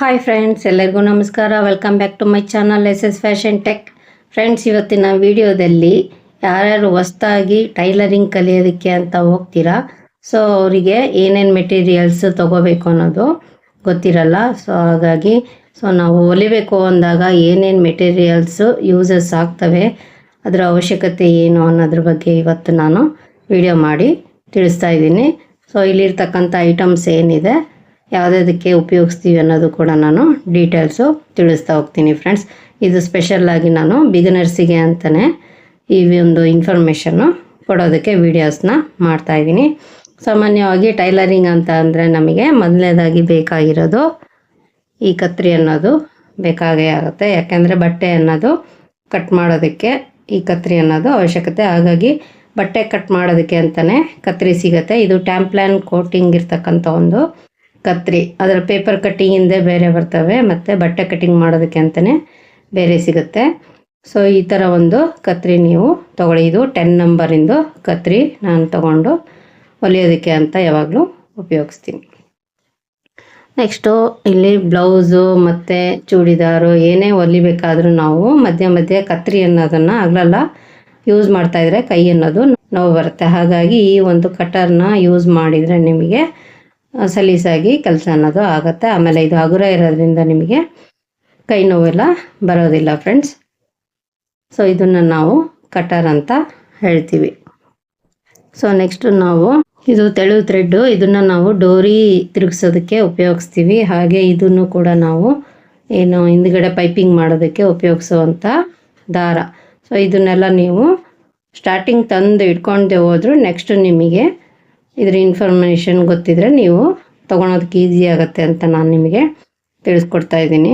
Hi friends ಎಲ್ಲರಿಗೂ ನಮಸ್ಕಾರ. Welcome back to my channel S S fashion tech friends ಇವತ್ತಿನ ವಿಡಿಯೋದಲ್ಲಿ ಯಾರ್ಯಾರು ಹೊಸ್ತಾಗಿ ಟೈಲರಿಂಗ್ ಕಲಿಯೋದಕ್ಕೆ ಅಂತ ಹೋಗ್ತೀರಾ? ಸೊ ಅವರಿಗೆ ಏನೇನು ಮೆಟೀರಿಯಲ್ಸ್ ತಗೋಬೇಕು ಅನ್ನೋದು ಗೊತ್ತಿರಲ್ಲ. ಸೊ ಹಾಗಾಗಿ ಸೊ ನಾವು ಹೊಲಿಬೇಕು ಅಂದಾಗ ಏನೇನು ಮೆಟೀರಿಯಲ್ಸು ಯೂಸಸ್ ಆಗ್ತವೆ, ಅದರ ಅವಶ್ಯಕತೆ ಏನು ಅನ್ನೋದ್ರ ಬಗ್ಗೆ ಇವತ್ತು ನಾನು ವಿಡಿಯೋ ಮಾಡಿ ತಿಳಿಸ್ತಾ ಇದ್ದೀನಿ. ಸೊ ಇಲ್ಲಿರ್ತಕ್ಕಂಥ ಐಟಮ್ಸ್ ಏನಿದೆ ಯಾವುದಕ್ಕೆ ಉಪಯೋಗಿಸ್ತೀವಿ ಅನ್ನೋದು ಕೂಡ ನಾನು ಡೀಟೇಲ್ಸು ತಿಳಿಸ್ತಾ ಹೋಗ್ತೀನಿ ಫ್ರೆಂಡ್ಸ್ ಇದು ಸ್ಪೆಷಲ್ ಆಗಿ ನಾನು ಬಿಗಿನರ್ಸಿಗೆ ಅಂತಲೇ ಈ ಒಂದು ಇನ್ಫಾರ್ಮೇಷನ್ನು ಕೊಡೋದಕ್ಕೆ ವೀಡಿಯೋಸ್ನ ಮಾಡ್ತಾ ಇದ್ದೀನಿ. ಸಾಮಾನ್ಯವಾಗಿ ಟೈಲರಿಂಗ್ ಅಂತ ಅಂದರೆ ನಮಗೆ ಮೊದಲನೇದಾಗಿ ಬೇಕಾಗಿರೋದು ಈ ಕತ್ರಿ ಅನ್ನೋದು ಬೇಕಾಗೇ ಆಗುತ್ತೆ. ಯಾಕೆಂದರೆ ಬಟ್ಟೆ ಅನ್ನೋದು ಕಟ್ ಮಾಡೋದಕ್ಕೆ ಈ ಕತ್ರಿ ಅನ್ನೋದು ಅವಶ್ಯಕತೆ. ಹಾಗಾಗಿ ಬಟ್ಟೆ ಕಟ್ ಮಾಡೋದಕ್ಕೆ ಅಂತಲೇ ಕತ್ರಿ ಸಿಗುತ್ತೆ. ಇದು ಟ್ಯಾಂಪ್ಲ್ಯಾನ್ ಕೋಟಿಂಗ್ ಇರ್ತಕ್ಕಂಥ ಒಂದು ಕತ್ರಿ. ಅದರ ಪೇಪರ್ ಕಟ್ಟಿಂಗಿಂದ ಬೇರೆ ಬರ್ತವೆ, ಮತ್ತು ಬಟ್ಟೆ ಕಟ್ಟಿಂಗ್ ಮಾಡೋದಕ್ಕೆ ಅಂತಲೇ ಬೇರೆ ಸಿಗುತ್ತೆ. ಸೊ ಈ ಥರ ಒಂದು ಕತ್ರಿ ನೀವು ತಗೊಳ್ಳಿ. ಇದು ಟೆನ್ ನಂಬರಿಂದು ಕತ್ರಿ ನಾನು ತಗೊಂಡು ಹೊಲಿಯೋದಕ್ಕೆ ಅಂತ ಯಾವಾಗಲೂ ಉಪಯೋಗಿಸ್ತೀನಿ. ನೆಕ್ಸ್ಟು ಇಲ್ಲಿ ಬ್ಲೌಸು ಮತ್ತು ಚೂಡಿದಾರು ಏನೇ ಹೊಲಿಬೇಕಾದ್ರೂ ನಾವು ಮಧ್ಯ ಮಧ್ಯೆ ಕತ್ರಿ ಅನ್ನೋದನ್ನು ಆಗಲೆಲ್ಲ ಯೂಸ್ ಮಾಡ್ತಾಯಿದ್ರೆ ಕೈ ಅನ್ನೋದು ನೋವು ಬರುತ್ತೆ. ಹಾಗಾಗಿ ಈ ಒಂದು ಕಟರ್ನ ಯೂಸ್ ಮಾಡಿದರೆ ನಿಮಗೆ ಸಲೀಸಾಗಿ ಕೆಲಸ ಅನ್ನೋದು ಆಗುತ್ತೆ. ಆಮೇಲೆ ಇದು ಹಗುರ ಇರೋದ್ರಿಂದ ನಿಮಗೆ ಕೈ ನೋವೆಲ್ಲ ಬರೋದಿಲ್ಲ ಫ್ರೆಂಡ್ಸ್ ಸೊ ಇದನ್ನು ನಾವು ಕಟರ್ ಅಂತ ಹೇಳ್ತೀವಿ. ಸೊ ನೆಕ್ಸ್ಟ್ ನಾವು ಇದು ತೆಳು ಥ್ರೆಡ್ಡು ಇದನ್ನು ನಾವು ಡೋರಿ ತಿರುಗಿಸೋದಕ್ಕೆ ಉಪಯೋಗಿಸ್ತೀವಿ. ಹಾಗೆ ಇದನ್ನು ಕೂಡ ನಾವು ಏನು ಹಿಂದ್ಗಡೆ ಪೈಪಿಂಗ್ ಮಾಡೋದಕ್ಕೆ ಉಪಯೋಗಿಸುವಂಥ ದಾರ. ಸೊ ಇದನ್ನೆಲ್ಲ ನೀವು ಸ್ಟಾರ್ಟಿಂಗ್ ತಂದು ಇಟ್ಕೊಂಡೆ ಹೋದ್ರು ನೆಕ್ಸ್ಟ್ ನಿಮಗೆ ಇದ್ರ ಇನ್ಫಾರ್ಮೇಷನ್ ಗೊತ್ತಿದ್ರೆ ನೀವು ತೊಗೊಳೋದಕ್ಕೆ ಈಸಿ ಆಗುತ್ತೆ ಅಂತ ನಾನು ನಿಮಗೆ ತಿಳಿಸ್ಕೊಡ್ತಾ ಇದ್ದೀನಿ.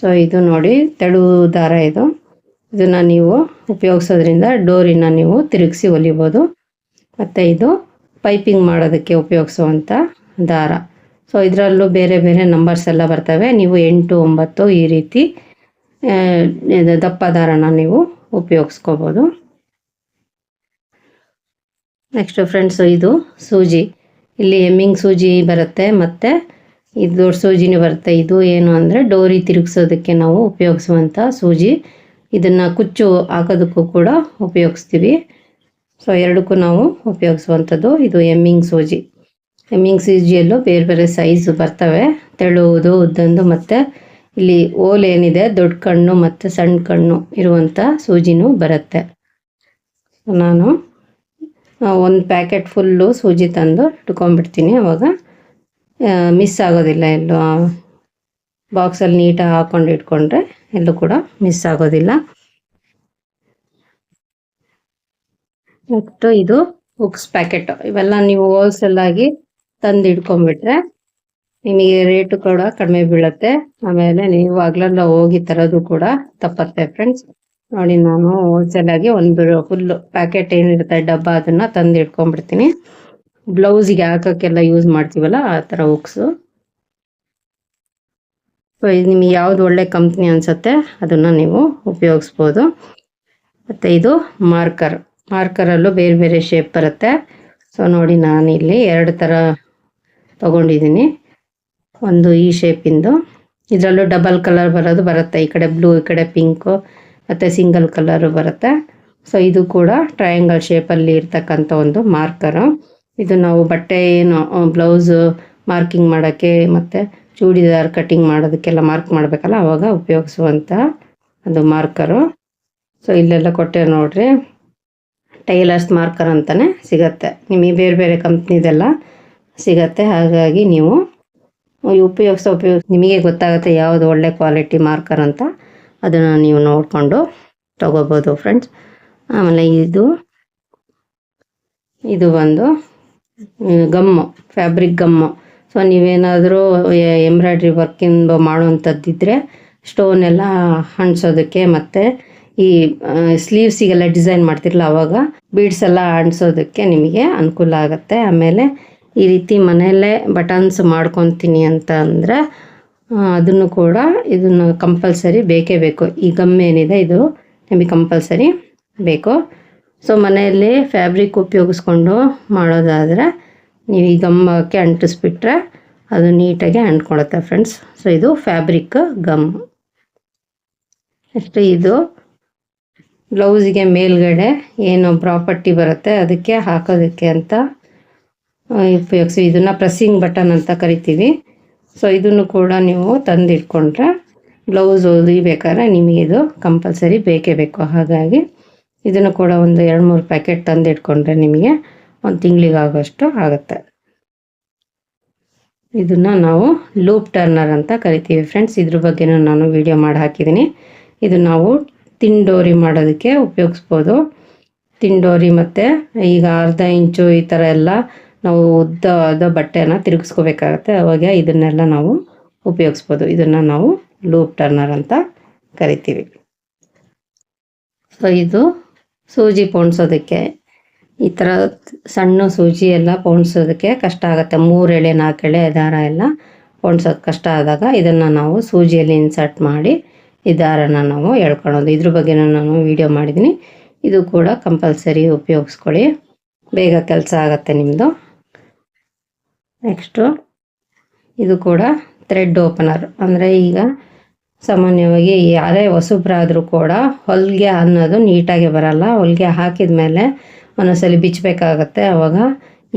ಸೊ ಇದು ನೋಡಿ, ತೆಳು ದಾರ ಇದು. ಇದನ್ನು ನೀವು ಉಪಯೋಗಿಸೋದ್ರಿಂದ ಡೋರಿನ ನೀವು ತಿರುಗಿಸಿ ಹೊಲಿಬೋದು ಮತ್ತು ಇದು ಪೈಪಿಂಗ್ ಮಾಡೋದಕ್ಕೆ ಉಪಯೋಗಿಸುವಂಥ ದಾರ. ಸೊ ಇದರಲ್ಲೂ ಬೇರೆ ಬೇರೆ ನಂಬರ್ಸ್ ಎಲ್ಲ ಬರ್ತವೆ. ನೀವು ಎಂಟು, ಒಂಬತ್ತು ಈ ರೀತಿ ದಪ್ಪ ದಾರನ ನೀವು ಉಪಯೋಗಿಸ್ಕೋಬೋದು. ನೆಕ್ಸ್ಟ್ ಫ್ರೆಂಡ್ಸ್ ಇದು ಸೂಜಿ. ಇಲ್ಲಿ ಎಮ್ಮಿಂಗ್ ಸೂಜಿ ಬರುತ್ತೆ, ಮತ್ತು ಇದು ದೊಡ್ಡ ಸೂಜಿನೂ ಬರುತ್ತೆ. ಇದು ಏನು ಅಂದರೆ ಡೋರಿ ತಿರುಗಿಸೋದಕ್ಕೆ ನಾವು ಉಪಯೋಗಿಸುವಂಥ ಸೂಜಿ. ಇದನ್ನು ಕುಚ್ಚು ಹಾಕೋದಕ್ಕೂ ಕೂಡ ಉಪಯೋಗಿಸ್ತೀವಿ. ಸೊ ಎರಡಕ್ಕೂ ನಾವು ಉಪಯೋಗಿಸುವಂಥದ್ದು ಇದು ಎಮ್ಮಿಂಗ್ ಸೂಜಿ. ಎಮ್ಮಿಂಗ್ ಸೂಜಿಯಲ್ಲೂ ಬೇರೆ ಬೇರೆ ಸೈಜು ಬರ್ತವೆ. ತೆಳುವುದು, ಉದ್ದಂದು, ಮತ್ತು ಇಲ್ಲಿ ಓಲ್ ಏನಿದೆ, ದೊಡ್ಡ ಕಣ್ಣು ಮತ್ತು ಸಣ್ಣ ಕಣ್ಣು ಇರುವಂಥ ಸೂಜಿನೂ ಬರುತ್ತೆ. ನಾನು ಒಂದು ಪ್ಯಾಕೆಟ್ ಫುಲ್ಲು ಸೂಜಿ ತಂದು ಇಟ್ಕೊಂಡ್ಬಿಡ್ತೀನಿ. ಅವಾಗ ಮಿಸ್ ಆಗೋದಿಲ್ಲ ಎಲ್ಲೂ. ಬಾಕ್ಸಲ್ಲಿ ನೀಟಾಗಿ ಹಾಕ್ಕೊಂಡು ಇಟ್ಕೊಂಡ್ರೆ ಎಲ್ಲೂ ಕೂಡ ಮಿಸ್ ಆಗೋದಿಲ್ಲ. ನೆಕ್ಸ್ಟ್ ಇದು ಬುಕ್ಸ್ ಪ್ಯಾಕೆಟ್. ಇವೆಲ್ಲ ನೀವು ಹೋಲ್ಸೇಲ್ ಆಗಿ ತಂದು ಇಟ್ಕೊಂಡ್ಬಿಟ್ರೆ ನಿಮಗೆ ರೇಟು ಕೂಡ ಕಡಿಮೆ ಬೀಳುತ್ತೆ. ಆಮೇಲೆ ನೀವು ಆಗ್ಲೆಲ್ಲ ಹೋಗಿ ತರೋದು ಕೂಡ ತಪ್ಪತ್ತೆ ಫ್ರೆಂಡ್ಸ್ ನೋಡಿ ನಾನು ಹೋಲ್ಸೇಲ್ ಆಗಿ ಒಂದು ಫುಲ್ ಪ್ಯಾಕೆಟ್ ಏನಿರುತ್ತೆ, ಡಬ್ಬ ಅದನ್ನ ತಂದು ಇಟ್ಕೊಂಡ್ಬಿಡ್ತೀನಿ. ಬ್ಲೌಸಿಗೆ ಹಾಕೋಕ್ಕೆಲ್ಲ ಯೂಸ್ ಮಾಡ್ತೀವಲ್ಲ, ಆ ಥರ ಹುಕ್ಸು ಸೊ ಇದು ನಿಮಗೆ ಯಾವ್ದು ಒಳ್ಳೆ ಕಂಪ್ನಿ ಅನ್ಸುತ್ತೆ, ಅದನ್ನ ನೀವು ಉಪಯೋಗಿಸ್ಬೋದು. ಮತ್ತು ಇದು ಮಾರ್ಕರ್ ಮಾರ್ಕರಲ್ಲೂ ಬೇರೆ ಬೇರೆ ಶೇಪ್ ಬರುತ್ತೆ. ಸೊ ನೋಡಿ ನಾನು ಇಲ್ಲಿ ಎರಡು ಥರ ತಗೊಂಡಿದ್ದೀನಿ. ಒಂದು ಈ ಶೇಪಿಂದು ಇದರಲ್ಲೂ ಡಬಲ್ ಕಲರ್ ಬರೋದು ಬರುತ್ತೆ, ಈ ಕಡೆ ಬ್ಲೂ ಈ ಕಡೆ ಪಿಂಕು ಮತ್ತು ಸಿಂಗಲ್ ಕಲರು ಬರುತ್ತೆ. ಸೊ ಇದು ಕೂಡ ಟ್ರಯಾಂಗಲ್ ಶೇಪಲ್ಲಿ ಇರ್ತಕ್ಕಂಥ ಒಂದು ಮಾರ್ಕರು ಇದು ನಾವು ಬಟ್ಟೆ ಏನು ಬ್ಲೌಸು ಮಾರ್ಕಿಂಗ್ ಮಾಡೋಕ್ಕೆ ಮತ್ತು ಚೂಡಿದಾರ್ ಕಟಿಂಗ್ ಮಾಡೋದಕ್ಕೆಲ್ಲ ಮಾರ್ಕ್ ಮಾಡಬೇಕಲ್ಲ ಆವಾಗ ಉಪಯೋಗಿಸುವಂಥ ಒಂದು ಮಾರ್ಕರು ಸೊ ಇಲ್ಲೆಲ್ಲ ಕೊಟ್ಟೆ ನೋಡ್ರಿ. ಟೈಲರ್ಸ್ ಮಾರ್ಕರ್ ಅಂತಲೇ ಸಿಗತ್ತೆ. ನಿಮಗೆ ಬೇರೆ ಬೇರೆ ಕಂಪ್ನಿದೆಲ್ಲ ಸಿಗತ್ತೆ. ಹಾಗಾಗಿ ನೀವು ಉಪಯೋಗಿಸೋ ಉಪಯೋಗ ನಿಮಗೆ ಗೊತ್ತಾಗುತ್ತೆ ಯಾವುದು ಒಳ್ಳೆ ಕ್ವಾಲಿಟಿ ಮಾರ್ಕರ್ ಅಂತ. ಅದನ್ನು ನೀವು ನೋಡಿಕೊಂಡು ತಗೋಬೋದು ಫ್ರೆಂಡ್ಸ್ ಆಮೇಲೆ ಇದು ಇದು ಮ್, ಗಮ್ಮು ಫ್ಯಾಬ್ರಿಕ್ ಗಮ್ಮು. ಸೊ ನೀವೇನಾದರೂ ಎಂಬ್ರಾಯ್ಡ್ರಿ ವರ್ಕಿಂದು ಮಾಡುವಂಥದ್ದಿದ್ರೆ ಸ್ಟೋನ್ ಎಲ್ಲ ಅಂಟಿಸೋದಕ್ಕೆ ಮತ್ತು ಈ ಸ್ಲೀವ್ಸಿಗೆಲ್ಲ ಡಿಸೈನ್ ಮಾಡ್ತಿರಲ್ಲ ಅವಾಗ ಬೀಡ್ಸ್ ಎಲ್ಲ ಅಂಟಿಸೋದಕ್ಕೆ ನಿಮಗೆ ಅನುಕೂಲ ಆಗುತ್ತೆ. ಆಮೇಲೆ ಈ ರೀತಿ ಮನೆಯಲ್ಲೇ ಬಟನ್ಸ್ ಮಾಡ್ಕೊತೀನಿ ಅಂತ ಅಂದರೆ ಅದನ್ನು ಕೂಡ ಇದನ್ನು ಕಂಪಲ್ಸರಿ ಬೇಕೇ ಬೇಕು. ಈ ಗಮ್ ಏನಿದೆ ಇದು ನಿಮಗೆ ಕಂಪಲ್ಸರಿ ಬೇಕು. ಸೊ ಮನೆಯಲ್ಲಿ ಫ್ಯಾಬ್ರಿಕ್ ಉಪಯೋಗಿಸ್ಕೊಂಡು ಮಾಡೋದಾದರೆ ನೀವು ಈ ಗಮ್ಮಕ್ಕೆ ಅಂಟಿಸ್ಬಿಟ್ರೆ ಅದು ನೀಟಾಗಿ ಅಂಟ್ಕೊಳತ್ತೆ ಫ್ರೆಂಡ್ಸ್ ಸೊ ಇದು ಫ್ಯಾಬ್ರಿಕ್ ಗಮ್ ನೆಕ್ಸ್ಟ್ ಇದು ಬ್ಲೌಸಿಗೆ ಮೇಲ್ಗಡೆ ಏನು ಪ್ರಾಪರ್ಟಿ ಬರುತ್ತೆ ಅದಕ್ಕೆ ಹಾಕೋದಕ್ಕೆ ಅಂತ ಉಪಯೋಗಿಸಿ ಇದನ್ನು ಪ್ರೆಸ್ಸಿಂಗ್ ಬಟನ್ ಅಂತ ಕರಿತೀವಿ. ಸೊ ಇದನ್ನು ಕೂಡ ನೀವು ತಂದಿಟ್ಕೊಂಡ್ರೆ ಬ್ಲೌಸ್ ಹೊಲಿಬೇಕಾದ್ರೆ ನಿಮಗೆ ಇದು ಕಂಪಲ್ಸರಿ ಬೇಕೇ ಬೇಕು. ಹಾಗಾಗಿ ಇದನ್ನು ಕೂಡ ಒಂದು ಎರಡು ಮೂರು ಪ್ಯಾಕೆಟ್ ತಂದಿಟ್ಕೊಂಡ್ರೆ ನಿಮಗೆ ಒಂದು ತಿಂಗಳಿಗಾಗೋಷ್ಟು ಆಗುತ್ತೆ. ಇದನ್ನು ನಾವು ಲೂಪ್ ಟರ್ನರ್ ಅಂತ ಕರಿತೀವಿ. ಫ್ರೆಂಡ್ಸ್ ಇದ್ರ ಬಗ್ಗೆನೂ ನಾನು ವಿಡಿಯೋ ಮಾಡಿ ಹಾಕಿದ್ದೀನಿ. ಇದು ನಾವು ತಿಂಡೋರಿ ಮಾಡೋದಕ್ಕೆ ಉಪಯೋಗಿಸ್ಬೋದು. ತಿಂಡೋರಿ ಮತ್ತು ಈಗ ಅರ್ಧ ಇಂಚು ಈ ಥರ ಎಲ್ಲ ನಾವು ಉದ್ದವಾದ ಬಟ್ಟೆನ ತಿರುಗಿಸ್ಕೋಬೇಕಾಗತ್ತೆ. ಅವಾಗ ಇದನ್ನೆಲ್ಲ ನಾವು ಉಪಯೋಗಿಸ್ಬೋದು. ಇದನ್ನು ನಾವು ಲೂಪ್ ಟರ್ನರ್ ಅಂತ ಕರಿತೀವಿ. ಸೊ ಇದು ಸೂಜಿ ಪೋಣಿಸೋದಕ್ಕೆ ಈ ಥರ ಸಣ್ಣ ಸೂಜಿ ಎಲ್ಲ ಪೋಣಿಸೋದಕ್ಕೆ ಕಷ್ಟ ಆಗುತ್ತೆ. ಮೂರು ಎಳೆ, ನಾಲ್ಕು ಎಳೆ ದಾರ ಎಲ್ಲ ಪೋಣಿಸೋದು ಕಷ್ಟ ಆದಾಗ ಇದನ್ನು ನಾವು ಸೂಜಿಯಲ್ಲಿ ಇನ್ಸರ್ಟ್ ಮಾಡಿ ಈ ದಾರನ ನಾವು ಎಳ್ಕೊಳೋದು. ಇದ್ರ ಬಗ್ಗೆ ನಾನು ವಿಡಿಯೋ ಮಾಡಿದ್ದೀನಿ ಇದು ಕೂಡ ಕಂಪಲ್ಸರಿ ಉಪಯೋಗಿಸ್ಕೊಳ್ಳಿ. ಬೇಗ ಕೆಲಸ ಆಗುತ್ತೆ ನಿಮ್ಮದು ನೆಕ್ಸ್ಟು ಇದು ಕೂಡ ಥ್ರೆಡ್ ಓಪನರ್ ಅಂದರೆ ಈಗ ಸಾಮಾನ್ಯವಾಗಿ ಯಾರೇ ಹೊಸಬ್ರಾದರೂ ಕೂಡ ಹೊಲಿಗೆ ಅನ್ನೋದು ನೀಟಾಗಿ ಬರಲ್ಲ. ಹೊಲಿಗೆ ಹಾಕಿದ ಮೇಲೆ ಒಂದೊಂದ್ಸಲಿ ಬಿಚ್ಚಬೇಕಾಗತ್ತೆ ಆವಾಗ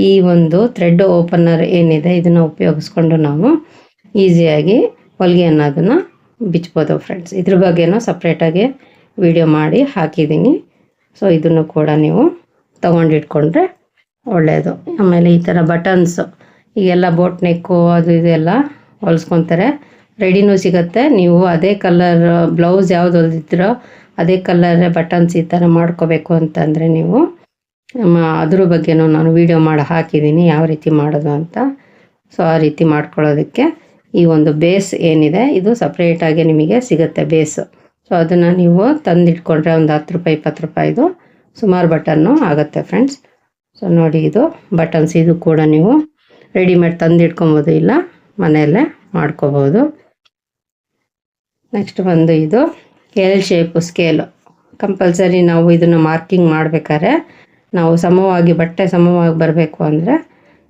ಈ ಒಂದು ಥ್ರೆಡ್ ಓಪನರ್ ಏನಿದೆ, ಇದನ್ನು ಉಪಯೋಗಿಸ್ಕೊಂಡು ನಾವು ಈಸಿಯಾಗಿ ಹೊಲಿಗೆ ಅನ್ನೋದನ್ನು ಬಿಚ್ಬೋದು ಫ್ರೆಂಡ್ಸ್ ಇದ್ರ ಬಗ್ಗೆನೂ ಸಪ್ರೇಟಾಗಿ ವಿಡಿಯೋ ಮಾಡಿ ಹಾಕಿದ್ದೀನಿ. ಸೊ ಇದನ್ನು ಕೂಡ ನೀವು ತೊಗೊಂಡಿಟ್ಕೊಂಡ್ರೆ ಒಳ್ಳೆಯದು ಆಮೇಲೆ ಈ ಥರ ಬಟನ್ಸು ಈಗೆಲ್ಲ ಬೋಟ್ ನೆಕ್ಕು ಅದು ಇದೆಲ್ಲ ಹೊಲಿಸ್ಕೊತಾರೆ. ರೆಡಿನೂ ಸಿಗುತ್ತೆ. ನೀವು ಅದೇ ಕಲರ್ ಬ್ಲೌಸ್ ಯಾವ್ದು ಹೊಲ್ದಿದ್ದೀರೋ ಅದೇ ಕಲರ್ ಬಟನ್ಸ್ ಈ ಥರ ಮಾಡ್ಕೋಬೇಕು ಅಂತಂದರೆ ನೀವು ಅದ್ರ ಬಗ್ಗೆನೂ ನಾನು ವಿಡಿಯೋ ಮಾಡಿ ಹಾಕಿದ್ದೀನಿ ಯಾವ ರೀತಿ ಮಾಡೋದು ಅಂತ. ಸೊ ಆ ರೀತಿ ಮಾಡ್ಕೊಳ್ಳೋದಕ್ಕೆ ಈ ಒಂದು ಬೇಸ್ ಏನಿದೆ, ಇದು ಸಪ್ರೇಟಾಗಿ ನಿಮಗೆ ಸಿಗುತ್ತೆ ಬೇಸು ಸೊ ಅದನ್ನು ನೀವು ತಂದಿಟ್ಕೊಂಡ್ರೆ ಒಂದು ಹತ್ತು ರೂಪಾಯಿ, ಇಪ್ಪತ್ತು ರೂಪಾಯಿದು ಸುಮಾರು ಬಟನ್ನು ಆಗುತ್ತೆ ಫ್ರೆಂಡ್ಸ್ ಸೊ ನೋಡಿ ಇದು ಬಟನ್ಸ್ ಇದು ಕೂಡ ನೀವು ರೆಡಿಮೇಡ್ ತಂದಿಟ್ಕೊಬೋದು ಇಲ್ಲ, ಮನೆಯಲ್ಲೇ ಮಾಡ್ಕೋಬೋದು. ನೆಕ್ಸ್ಟ್ ಬಂದು ಇದು ಎಲ್ ಶೇಪು ಸ್ಕೇಲು ಕಂಪಲ್ಸರಿ ನಾವು ಇದನ್ನು ಮಾರ್ಕಿಂಗ್ ಮಾಡಬೇಕಾದ್ರೆ ನಾವು ಸಮವಾಗಿ, ಬಟ್ಟೆ ಸಮವಾಗಿ ಬರಬೇಕು ಅಂದರೆ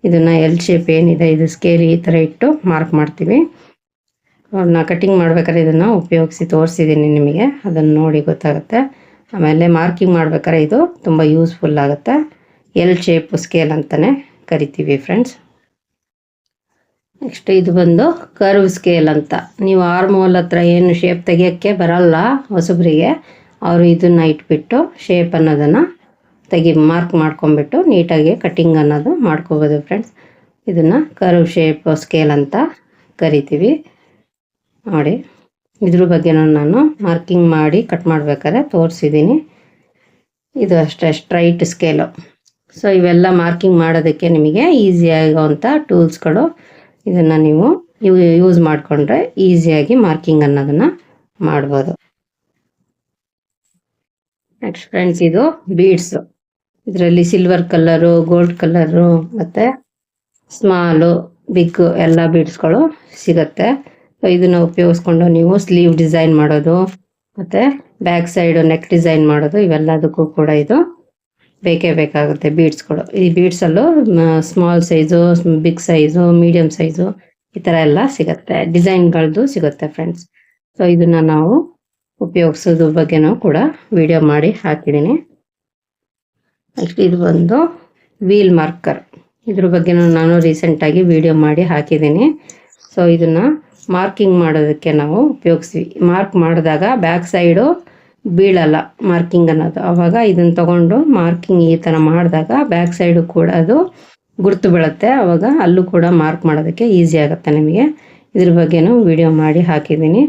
ಇದನ್ನು ಎಲ್ ಶೇಪ್ ಏನಿದೆ, ಇದು ಸ್ಕೇಲ್ ಈ ಥರ ಇಟ್ಟು ಮಾರ್ಕ್ ಮಾಡ್ತೀವಿ. ಅವ್ರನ್ನ ಕಟಿಂಗ್ ಮಾಡ್ಬೇಕಾದ್ರೆ ಇದನ್ನು ಉಪಯೋಗಿಸಿ ತೋರಿಸಿದ್ದೀನಿ ನಿಮಗೆ, ಅದನ್ನು ನೋಡಿ ಗೊತ್ತಾಗುತ್ತೆ. ಆಮೇಲೆ ಮಾರ್ಕಿಂಗ್ ಮಾಡ್ಬೇಕಾದ್ರೆ ಇದು ತುಂಬ ಯೂಸ್ಫುಲ್ ಆಗುತ್ತೆ. ಎಲ್ ಶೇಪ್ ಸ್ಕೇಲ್ ಅಂತಲೇ ಕರಿತೀವಿ ಫ್ರೆಂಡ್ಸ್ ನೆಕ್ಸ್ಟ್ ಇದು ಬಂದು ಕರ್ವ್ ಸ್ಕೇಲ್ ಅಂತ. ನೀವು ಆರ್ಮೋಲ್ ಹತ್ರ ಏನು ಶೇಪ್ ತೆಗಿಯೋಕ್ಕೆ ಬರಲ್ಲ ಹೊಸಬ್ರಿಗೆ. ಅವರು ಇದನ್ನ ಇಟ್ಬಿಟ್ಟು ಶೇಪ್ ಅನ್ನೋದನ್ನು ತೆಗಿ ಮಾರ್ಕ್ ಮಾಡ್ಕೊಂಬಿಟ್ಟು ನೀಟಾಗಿ ಕಟ್ಟಿಂಗ್ ಅನ್ನೋದು ಮಾಡ್ಕೋಬೋದು ಫ್ರೆಂಡ್ಸ್ ಇದನ್ನು ಕರ್ವ್ ಶೇಪ್ ಸ್ಕೇಲ್ ಅಂತ ಕರಿತೀವಿ. ನೋಡಿ, ಇದ್ರ ಬಗ್ಗೆ ನಾನು ಮಾರ್ಕಿಂಗ್ ಮಾಡಿ ಕಟ್ ಮಾಡ್ಬೇಕಾದ್ರೆ ತೋರಿಸಿದ್ದೀನಿ ಇದು ಅಷ್ಟೇ ಸ್ಟ್ರೈಟ್ ಸ್ಕೇಲು ಸೊ ಇವೆಲ್ಲ ಮಾರ್ಕಿಂಗ್ ಮಾಡೋದಕ್ಕೆ ನಿಮಗೆ ಈಸಿ ಆಗುವಂಥ ಟೂಲ್ಸ್ಗಳು ಇದನ್ನು ನೀವು ಯೂಸ್ ಮಾಡಿಕೊಂಡ್ರೆ ಈಸಿಯಾಗಿ ಮಾರ್ಕಿಂಗ್ ಅನ್ನೋದನ್ನು ಮಾಡ್ಬೋದು. ನೆಕ್ಸ್ಟ್ ಫ್ರೆಂಡ್ಸ್ ಇದು ಬೀಡ್ಸ್ ಇದರಲ್ಲಿ ಸಿಲ್ವರ್ ಕಲರ್ ಗೋಲ್ಡ್ ಕಲರು ಮತ್ತು ಸ್ಮಾಲು ಬಿಗ್ ಎಲ್ಲ ಬೀಡ್ಸ್ಗಳು ಸಿಗುತ್ತೆ. ಸೊ ಇದನ್ನು ಉಪಯೋಗಿಸ್ಕೊಂಡು ನೀವು ಸ್ಲೀವ್ ಡಿಸೈನ್ ಮಾಡೋದು, ಮತ್ತು ಬ್ಯಾಕ್ ಸೈಡು ನೆಕ್ ಡಿಸೈನ್ ಮಾಡೋದು, ಇವೆಲ್ಲದಕ್ಕೂ ಕೂಡ ಇದು ಬೇಕೇ ಬೇಕಾಗುತ್ತೆ ಬೀಡ್ಸ್ಗಳು ಈ ಬೀಡ್ಸಲ್ಲೂ small size big size medium size ಈ ಥರ ಎಲ್ಲ ಸಿಗುತ್ತೆ. ಡಿಸೈನ್ಗಳದ್ದು ಸಿಗುತ್ತೆ ಫ್ರೆಂಡ್ಸ್ ಸೊ ಇದನ್ನು ನಾವು ಉಪಯೋಗಿಸೋದ್ರ ಬಗ್ಗೆನೂ ಕೂಡ ವಿಡಿಯೋ ಮಾಡಿ ಹಾಕಿದ್ದೀನಿ. ನೆಕ್ಸ್ಟ್ ಇದು ಬಂದು ವೀಲ್ ಮಾರ್ಕರ್ ಇದ್ರ ಬಗ್ಗೆನೂ ನಾನು ರೀಸೆಂಟಾಗಿ ವಿಡಿಯೋ ಮಾಡಿ ಹಾಕಿದ್ದೀನಿ. ಸೊ ಇದನ್ನು ಮಾರ್ಕಿಂಗ್ ಮಾಡೋದಕ್ಕೆ ನಾವು ಉಪಯೋಗಿಸ್ತೀವಿ ಮಾರ್ಕ್ ಮಾಡಿದಾಗ ಬ್ಯಾಕ್ ಸೈಡು ಬೀಳಲ್ಲ ಮಾರ್ಕಿಂಗ್ ಅನ್ನೋದು. ಅವಾಗ ಇದನ್ನು ತಗೊಂಡು ಮಾರ್ಕಿಂಗ್ ಈ ಥರ ಮಾಡಿದಾಗ ಬ್ಯಾಕ್ ಸೈಡು ಕೂಡ ಅದು ಗುರ್ತು ಬೀಳುತ್ತೆ. ಅವಾಗ ಅಲ್ಲೂ ಕೂಡ ಮಾರ್ಕ್ ಮಾಡೋದಕ್ಕೆ ಈಸಿ ಆಗುತ್ತೆ ನಿಮಗೆ. ಇದ್ರ ಬಗ್ಗೆನೂ ವಿಡಿಯೋ ಮಾಡಿ ಹಾಕಿದ್ದೀನಿ.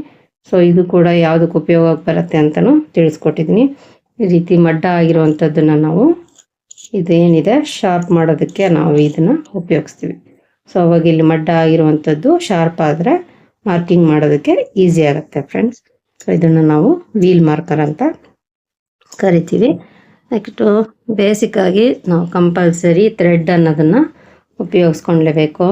ಸೊ ಇದು ಕೂಡ ಯಾವುದಕ್ಕೆ ಉಪಯೋಗ ಬರುತ್ತೆ ಅಂತಲೂ ತಿಳಿಸ್ಕೊಟ್ಟಿದ್ದೀನಿ. ಈ ರೀತಿ ಮಡ್ಡ ಆಗಿರುವಂಥದ್ದನ್ನ ನಾವು ಇದೇನಿದೆ ಶಾರ್ಪ್ ಮಾಡೋದಕ್ಕೆ ನಾವು ಇದನ್ನು ಉಪಯೋಗಿಸ್ತೀವಿ. ಸೊ ಅವಾಗ ಇಲ್ಲಿ ಮಡ್ಡ ಆಗಿರುವಂಥದ್ದು ಶಾರ್ಪ್ ಆದರೆ ಮಾರ್ಕಿಂಗ್ ಮಾಡೋದಕ್ಕೆ ಈಸಿ ಆಗುತ್ತೆ ಫ್ರೆಂಡ್ಸ್ ಸೊ ಇದನ್ನು ನಾವು ವೀಲ್ ಮಾರ್ಕರ್ ಅಂತ ಕರಿತೀವಿ. ನೆಕ್ಸ್ಟು ಬೇಸಿಕ್ಕಾಗಿ ನಾವು ಕಂಪಲ್ಸರಿ ಥ್ರೆಡ್ ಅನ್ನೋದನ್ನು ಉಪಯೋಗಿಸ್ಕೊಳ್ಲೇಬೇಕು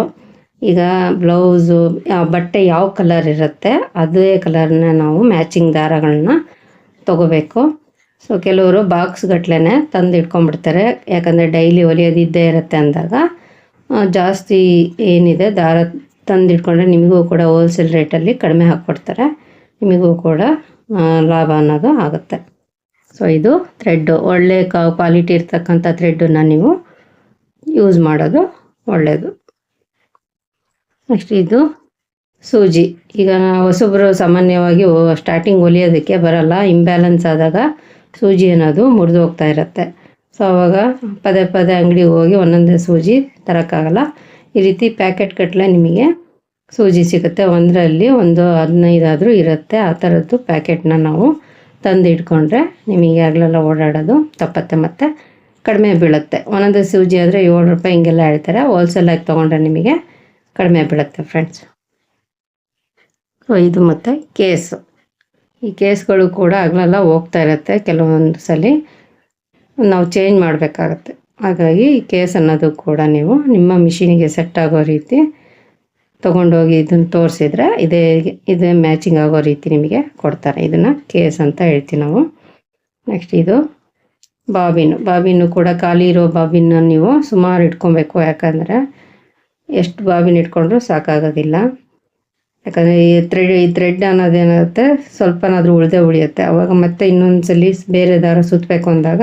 ಈಗ ಬ್ಲೌಸು ಯಾವ ಬಟ್ಟೆ ಯಾವ ಕಲರ್ ಇರುತ್ತೆ, ಅದೇ ಕಲರ್ನ ನಾವು ಮ್ಯಾಚಿಂಗ್ ದಾರಗಳನ್ನ ತಗೋಬೇಕು. ಸೊ ಕೆಲವರು ಬಾಕ್ಸ್ ಗಟ್ಲೆ ತಂದು ಇಟ್ಕೊಂಡ್ಬಿಡ್ತಾರೆ ಯಾಕಂದರೆ ಡೈಲಿ ಹೊಲಿಯೋದಿದ್ದೇ ಇರುತ್ತೆ ಅಂದಾಗ ಜಾಸ್ತಿ ಏನಿದೆ ದಾರ ತಂದಿಟ್ಕೊಂಡ್ರೆ ನಿಮಗೂ ಕೂಡ ಹೋಲ್ಸೇಲ್ ರೇಟಲ್ಲಿ ಕಡಿಮೆ ಹಾಕ್ಕೊಡ್ತಾರೆ. ನಿಮಗೂ ಕೂಡ ಲಾಭ ಅನ್ನೋದು ಆಗುತ್ತೆ. ಸೊ ಇದು ಥ್ರೆಡ್ಡು ಒಳ್ಳೆ ಕ್ವಾಲಿಟಿ ಇರ್ತಕ್ಕಂಥ ಥ್ರೆಡ್ಡನ್ನು ನೀವು ಯೂಸ್ ಮಾಡೋದು ಒಳ್ಳೆಯದು ನೆಕ್ಸ್ಟ್ ಇದು ಸೂಜಿ. ಈಗ ಹೊಸಬ್ರು ಸಾಮಾನ್ಯವಾಗಿ ಸ್ಟಾರ್ಟಿಂಗ್ ಹೊಲಿಯೋದಕ್ಕೆ ಬರಲ್ಲ. ಇಂಬ್ಯಾಲೆನ್ಸ್ ಆದಾಗ ಸೂಜಿ ಅನ್ನೋದು ಮುರಿದು ಹೋಗ್ತಾ ಇರುತ್ತೆ. ಸೊ ಅವಾಗ ಪದೇ ಪದೇ ಅಂಗಡಿಗೆ ಹೋಗಿ ಒಂದೊಂದೇ ಸೂಜಿ ತರೋಕ್ಕಾಗಲ್ಲ. ಈ ರೀತಿ ಪ್ಯಾಕೆಟ್ ಕಟ್ಟಲೆ ನಿಮಗೆ ಸೂಜಿ ಸಿಗುತ್ತೆ. ಒಂದರಲ್ಲಿ ಒಂದು ಹದಿನೈದಾದರೂ ಇರುತ್ತೆ. ಆ ಥರದ್ದು ಪ್ಯಾಕೆಟ್ನ ನಾವು ತಂದು ಇಟ್ಕೊಂಡ್ರೆ ನಿಮಗೆ ಆಗಲೆಲ್ಲ ಓಡಾಡೋದು ತಪ್ಪತ್ತೆ ಮತ್ತು ಕಡಿಮೆ ಬೀಳುತ್ತೆ. ಒಂದೊಂದು ಸೂಜಿ ಆದರೆ ಏಳು ರೂಪಾಯಿ ಹಿಂಗೆಲ್ಲ ಹೇಳ್ತಾರೆ. ಹೋಲ್ಸೇಲಾಗಿ ತೊಗೊಂಡ್ರೆ ನಿಮಗೆ ಕಡಿಮೆ ಬೀಳುತ್ತೆ ಫ್ರೆಂಡ್ಸ್ ಸೊ ಇದು ಮತ್ತು ಕೇಸು. ಈ ಕೇಸ್ಗಳು ಕೂಡ ಆಗಲೆಲ್ಲ ಹೋಗ್ತಾ ಇರುತ್ತೆ. ಕೆಲವೊಂದು ಸಲ ನಾವು ಚೇಂಜ್ ಮಾಡಬೇಕಾಗತ್ತೆ. ಹಾಗಾಗಿ ಈ ಕೇಸ್ ಅನ್ನೋದು ಕೂಡ ನೀವು ನಿಮ್ಮ ಮಿಷಿನಿಗೆ ಸೆಟ್ ಆಗೋ ರೀತಿ ತೊಗೊಂಡೋಗಿ ಇದನ್ನು ತೋರಿಸಿದ್ರೆ ಇದೇ ಇದೇ ಮ್ಯಾಚಿಂಗ್ ಆಗೋ ರೀತಿ ನಿಮಗೆ ಕೊಡ್ತಾರೆ. ಇದನ್ನು ಕೇಸ್ ಅಂತ ಹೇಳ್ತೀವಿ ನಾವು. ನೆಕ್ಸ್ಟ್ ಇದು ಬಾಬಿನು. ಬಾಬಿನು ಕೂಡ ಖಾಲಿ ಇರೋ ಬಾಬಿನ ನೀವು ಸುಮಾರು ಇಟ್ಕೊಬೇಕು. ಯಾಕಂದರೆ ಎಷ್ಟು ಬಾಬಿನ ಇಟ್ಕೊಂಡ್ರೂ ಸಾಕಾಗೋದಿಲ್ಲ. ಯಾಕಂದರೆ ಈ ಥ್ರೆಡ್ ಈ ಥ್ರೆಡ್ ಅನ್ನೋದೇನಾಗುತ್ತೆ ಸ್ವಲ್ಪನಾದರೂ ಉಳಿದೇ ಉಳಿಯುತ್ತೆ. ಅವಾಗ ಮತ್ತೆ ಇನ್ನೊಂದು ಸಲ ಬೇರೆ ದಾರ ಸುತ್ತಬೇಕು ಅಂದಾಗ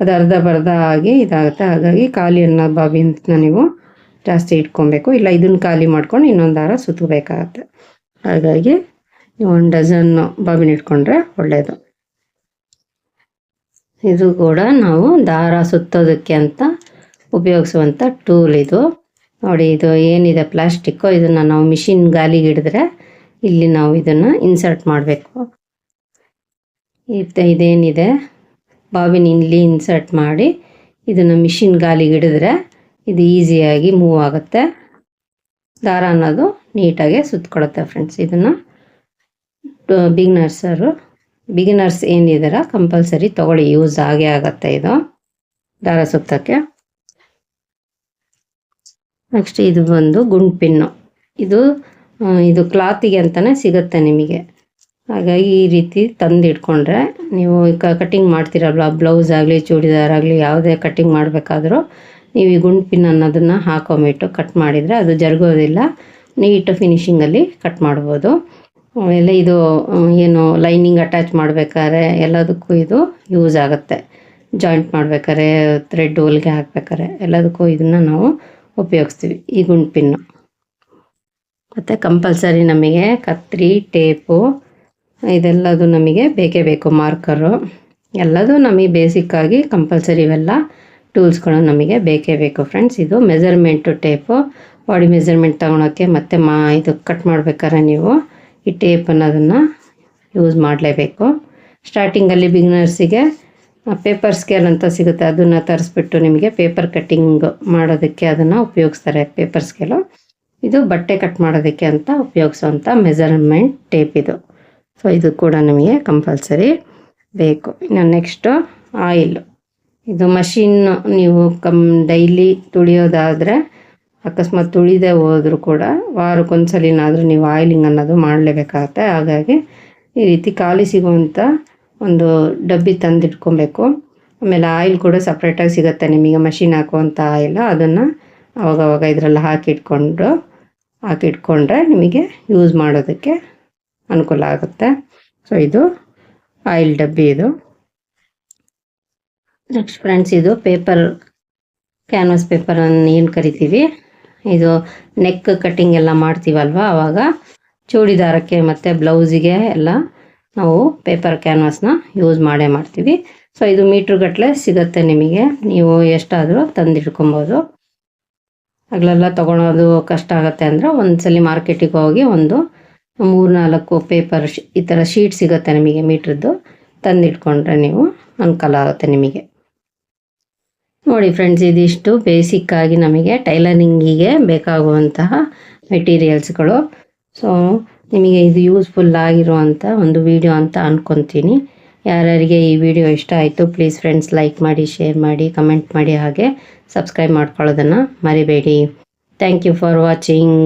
ಅದು ಅರ್ಧ ಬರ್ಧ ಆಗಿ ಇದಾಗುತ್ತೆ. ಹಾಗಾಗಿ ಖಾಲಿ ಅನ್ನೋ ಬಾಬಿನ ನೀವು ಜಾಸ್ತಿ ಇಟ್ಕೊಬೇಕು. ಇಲ್ಲ, ಇದನ್ನ ಖಾಲಿ ಮಾಡ್ಕೊಂಡು ಇನ್ನೊಂದು ದಾರ ಸುತ್ತಬೇಕಾಗತ್ತೆ ಹಾಗಾಗಿ ಒಂದು ಡಜನ್ ಬಾಬಿನ ಇಟ್ಕೊಂಡ್ರೆ ಒಳ್ಳೆಯದು ಇದು ಕೂಡ ನಾವು ದಾರ ಸುತ್ತೋದಕ್ಕೆ ಅಂತ ಉಪಯೋಗಿಸುವಂಥ ಟೂಲ್ ಇದು. ನೋಡಿ, ಇದು ಏನಿದೆ ಪ್ಲಾಸ್ಟಿಕ್ಕು, ಇದನ್ನು ನಾವು ಮಿಷಿನ್ ಗಾಲಿಗೆ ಹಿಡಿದ್ರೆ ಇಲ್ಲಿ ನಾವು ಇದನ್ನು ಇನ್ಸರ್ಟ್ ಮಾಡಬೇಕು. ಇದೇನಿದೆ ಬಾಬಿನ ಇಲ್ಲಿ ಇನ್ಸರ್ಟ್ ಮಾಡಿ ಇದನ್ನು ಮಿಷಿನ್ ಗಾಲಿಗೆ ಹಿಡಿದ್ರೆ ಇದು ಈಸಿಯಾಗಿ ಮೂವ್ ಆಗುತ್ತೆ. ದಾರ ಅನ್ನೋದು ನೀಟಾಗಿ ಸುತ್ಕೊಳುತ್ತೆ ಫ್ರೆಂಡ್ಸ್ ಇದನ್ನು. ಬಿಗಿನರ್ಸರು ಬಿಗಿನರ್ಸ್ ಏನಿದಾರ ಕಂಪಲ್ಸರಿ ತಗೊಳ್ಳಿ ಯೂಸ್ ಆಗೇ ಆಗುತ್ತೆ ಇದು, ದಾರ ಸುತ್ತಕ್ಕೆ. ನೆಕ್ಸ್ಟ್ ಇದು ಬಂದು ಗುಂಡ್ ಪಿನ್ನು. ಇದು ಇದು ಕ್ಲಾತಿಗೆ ಅಂತಲೇ ಸಿಗುತ್ತೆ ನಿಮಗೆ. ಹಾಗಾಗಿ ಈ ರೀತಿ ತಂದು ಇಟ್ಕೊಂಡ್ರೆ ನೀವು ಕಟಿಂಗ್ ಮಾಡ್ತೀರಲ್ವ ಬ್ಲೌಸ್ ಆಗಲಿ, ಚೂಡಿದಾರ್ ಆಗಲಿ, ಯಾವುದೇ ಕಟಿಂಗ್ ಮಾಡಬೇಕಾದ್ರೂ ನೀವು ಈ ಗುಂಡು ಪಿನ್ ಅನ್ನೋದನ್ನು ಹಾಕೊಂಬಿಟ್ಟು ಕಟ್ ಮಾಡಿದರೆ ಅದು ಜರುಗೋದಿಲ್ಲ. ನೀಟ್ ಫಿನಿಶಿಂಗಲ್ಲಿ ಕಟ್ ಮಾಡ್ಬೋದು. ಆಮೇಲೆ ಇದು ಏನು ಲೈನಿಂಗ್ ಅಟ್ಯಾಚ್ ಮಾಡಬೇಕಾದ್ರೆ ಎಲ್ಲದಕ್ಕೂ ಇದು ಯೂಸ್ ಆಗುತ್ತೆ. ಜಾಯಿಂಟ್ ಮಾಡ್ಬೇಕಾದ್ರೆ ಥ್ರೆಡ್ ಹೋಲ್ಗೆ ಹಾಕ್ಬೇಕಾದ್ರೆ ಎಲ್ಲದಕ್ಕೂ ಇದನ್ನು ನಾವು ಉಪಯೋಗಿಸ್ತೀವಿ ಈ ಗುಂಡು ಪಿನ್ನು ಮತ್ತು ಕಂಪಲ್ಸರಿ ನಮಗೆ ಕತ್ರಿ, ಟೇಪು, ಇದೆಲ್ಲದು ನಮಗೆ ಬೇಕೇ ಬೇಕು ಮಾರ್ಕರು ಎಲ್ಲದೂ ನಮಗೆ ಬೇಸಿಕ್ಕಾಗಿ ಕಂಪಲ್ಸರಿ ಇವೆಲ್ಲ. ಟೂಲ್ಸ್ಗಳು ನಮಗೆ ಬೇಕೇ ಬೇಕು ಫ್ರೆಂಡ್ಸ್ ಇದು ಮೆಜರ್ಮೆಂಟು ಟೇಪು ಬಾಡಿ ಮೆಜರ್ಮೆಂಟ್ ತೊಗೊಳಕ್ಕೆ ಮತ್ತು ಮಾ, ಇದು ಕಟ್ ಮಾಡ್ಬೇಕಾದ್ರೆ ನೀವು ಈ ಟೇಪ್ ಅನ್ನೋದನ್ನು ಯೂಸ್ ಮಾಡಲೇಬೇಕು. ಸ್ಟಾರ್ಟಿಂಗಲ್ಲಿ ಬಿಗ್ನರ್ಸಿಗೆ ಪೇಪರ್ ಸ್ಕೇಲ್ ಅಂತ ಸಿಗುತ್ತೆ. ಅದನ್ನು ತರಿಸ್ಬಿಟ್ಟು ನಿಮಗೆ ಪೇಪರ್ ಕಟ್ಟಿಂಗ್ ಮಾಡೋದಕ್ಕೆ ಅದನ್ನು ಉಪಯೋಗಿಸ್ತಾರೆ ಪೇಪರ್ ಸ್ಕೇಲು ಇದು ಬಟ್ಟೆ ಕಟ್ ಮಾಡೋದಕ್ಕೆ ಅಂತ ಉಪಯೋಗಿಸೋವಂಥ ಮೆಜರ್ಮೆಂಟ್ ಟೇಪ್ ಇದು. ಸೊ ಇದು ಕೂಡ ನಮಗೆ ಕಂಪಲ್ಸರಿ ಬೇಕು. ಇನ್ನು ನೆಕ್ಸ್ಟು ಆಯಿಲ್ ಇದು ಮಷಿನ್ ನೀವು ಕಮ್ ಡೈಲಿ ತುಳಿಯೋದಾದರೆ ಅಕಸ್ಮಾತ್ ತುಳಿದೆ ಹೋದರೂ ಕೂಡ ವಾರಕ್ಕೊಂದ್ಸಲಿನಾದರೂ ನೀವು ಆಯಿಲಿಂಗ್ ಅನ್ನೋದು ಮಾಡಲೇಬೇಕಾಗತ್ತೆ. ಹಾಗಾಗಿ ಈ ರೀತಿ ಖಾಲಿ ಸಿಗುವಂಥ ಒಂದು ಡಬ್ಬಿ ತಂದಿಟ್ಕೊಬೇಕು. ಆಮೇಲೆ ಆಯಿಲ್ ಕೂಡ ಸಪ್ರೇಟಾಗಿ ಸಿಗುತ್ತೆ ನಿಮಗೆ ಮಷಿನ್ ಹಾಕುವಂಥ ಆಯಿಲ್ ಅದನ್ನು ಅವಾಗವಾಗ ಇದರಲ್ಲಿ ಹಾಕಿಟ್ಕೊಂಡು, ಹಾಕಿಟ್ಕೊಂಡ್ರೆ ನಿಮಗೆ ಯೂಸ್ ಮಾಡೋದಕ್ಕೆ ಅನುಕೂಲ ಆಗುತ್ತೆ. ಸೊ ಇದು ಆಯಿಲ್ ಡಬ್ಬಿ ಇದು. ನೆಕ್ಸ್ಟ್ ಫ್ರೆಂಡ್ಸ್ ಇದು ಪೇಪರ್ ಕ್ಯಾನ್ವಸ್ ಪೇಪರ್ ಏನು ಕರಿತೀವಿ? ಇದು ನೆಕ್ ಕಟ್ಟಿಂಗ್ ಎಲ್ಲ ಮಾಡ್ತೀವಲ್ವ ಅವಾಗ? ಚೂಡಿದಾರಕ್ಕೆ ಮತ್ತು ಬ್ಲೌಸಿಗೆ ಎಲ್ಲ ನಾವು ಪೇಪರ್ ಕ್ಯಾನ್ವಾಸ್ನ ಯೂಸ್ ಮಾಡೇ ಮಾಡ್ತೀವಿ. ಸೊ ಇದು ಮೀಟ್ರ್ ಗಟ್ಟಲೆ ಸಿಗುತ್ತೆ ನಿಮಗೆ. ನೀವು ಎಷ್ಟಾದರೂ ತಂದಿಟ್ಕೊಬೋದು. ಅಗಲೆಲ್ಲ ತೊಗೊಳೋದು ಕಷ್ಟ ಆಗುತ್ತೆ ಅಂದರೆ ಒಂದ್ಸಲಿ ಮಾರ್ಕೆಟಿಗೆ ಹೋಗಿ ಒಂದು ಮೂರು ನಾಲ್ಕು ಪೇಪರ್ ಈ ಥರ ಶೀಟ್ ಸಿಗುತ್ತೆ ನಿಮಗೆ ಮೀಟ್ರದ್ದು ತಂದಿಟ್ಕೊಂಡ್ರೆ ನೀವು ಅನುಕೂಲ ಆಗುತ್ತೆ ನಿಮಗೆ. ನೋಡಿ ಫ್ರೆಂಡ್ಸ್ ಇದಿಷ್ಟು ಬೇಸಿಕ್ಕಾಗಿ ನಮಗೆ ಟೈಲರಿಂಗಿಗೆ ಬೇಕಾಗುವಂತಹ ಮೆಟೀರಿಯಲ್ಸ್ಗಳು ಸೊ ನಿಮಗೆ ಇದು ಯೂಸ್ಫುಲ್ ಆಗಿರುವಂಥ ಒಂದು ವಿಡಿಯೋ ಅಂತ ಅಂದ್ಕೊತೀನಿ ಯಾರ್ಯಾರಿಗೆ ಈ ವಿಡಿಯೋ ಇಷ್ಟ ಆಯಿತು ಪ್ಲೀಸ್ ಫ್ರೆಂಡ್ಸ್ ಲೈಕ್ ಮಾಡಿ ಶೇರ್ ಮಾಡಿ ಕಮೆಂಟ್ ಮಾಡಿ ಹಾಗೆ ಸಬ್ಸ್ಕ್ರೈಬ್ ಮಾಡ್ಕೊಳ್ಳೋದನ್ನು ಮರಿಬೇಡಿ. Thank you for watching